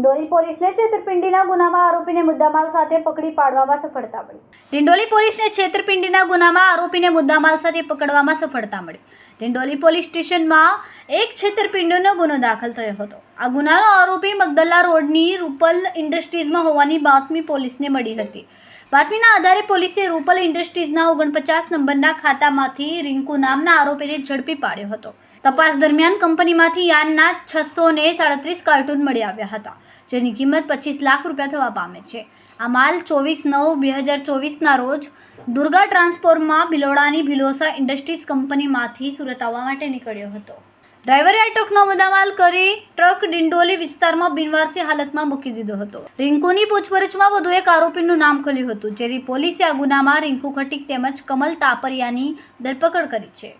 ડિંડોલી પોલીસને છેતરપિંડીના ગુનામાં આરોપીને મુદ્દામાલ સાથે પકડી પાડવામાં સફળતા મળી. ડિંડોલી પોલીસને છેતરપિંડીના ગુનામાં આરોપીને મુદ્દામાલ સાથે પકડવામાં સફળતા મળી. ડિંડોલી પોલીસ સ્ટેશનમાં એક છેતરપિંડીનો ગુનો દાખલ થયો હતો. આ ગુનાનો આરોપી મગદલ્લા રોડની રૂપલ ઇન્ડસ્ટ્રીઝમાં હોવાની બાતમી પોલીસને મળી હતી. બાતમીના આધારે પોલીસે રૂપલ ઇન્ડસ્ટ્રીઝના ઓગણપચાસ નંબરના ખાતામાંથી રિંકુ નામના આરોપીને ઝડપી પાડ્યો હતો. તપાસ દરમિયાન કંપનીમાંથી યાનના છસો ને સાડત્રીસ કાર્ટૂન મળી આવ્યા હતા, જેની કિંમત પચીસ લાખ રૂપિયા થવા પામે છે. આ માલ ચોવીસ નવ બે હજાર ચોવીસના રોજ દુર્ગા ટ્રાન્સફોર્મમાં ભિલોડાની ભિલોસા ઇન્ડસ્ટ્રીઝ કંપનીમાંથી સુરત આવવા માટે નીકળ્યો હતો. ડ્રાઈવરે આ ટ્રકનો મુદ્દામાલ કરી ટ્રક ડિંડોલી વિસ્તારમાં બિનવારસી હાલતમાં મૂકી દીધો હતો. રિંકુની પૂછપરછમાં વધુ એક આરોપીનું નામ ખોલ્યું હતું, જેથી પોલીસે આ ગુનામાં રિંકુ ખટીક તેમજ કમલ તાપરિયાની ધરપકડ કરી છે.